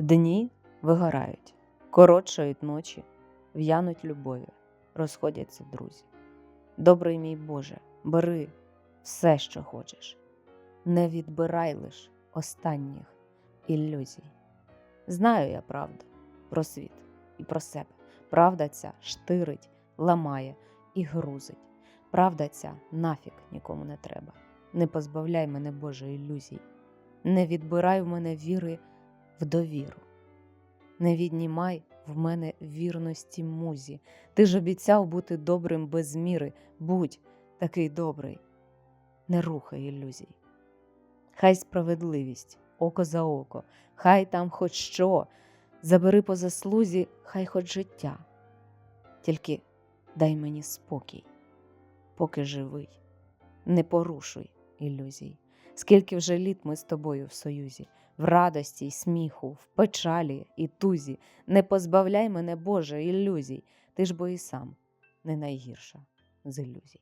Дні вигорають, коротшають ночі, в'януть любові, розходяться друзі. Добрий мій Боже, бери все, що хочеш, не відбирай лиш останніх ілюзій. Знаю я правду про світ і про себе. Правда ця штирить, ламає і грузить. Правда ця нафік нікому не треба. Не позбавляй мене, Боже, ілюзій. Не відбирай в мене віри в довіру. Не віднімай в мене вірності музі. Ти ж обіцяв бути добрим без міри. Будь такий добрий, не рухай ілюзій. Хай справедливість, око за око, хай там хоч що, забери по заслузі, хай хоч життя. Тільки дай мені спокій, поки живий, не порушуй ілюзій. Скільки вже літ ми з тобою в союзі, в радості й сміху, в печалі і тузі. Не позбавляй мене, Боже, ілюзій, ти ж бо і сам не найгірша з ілюзій.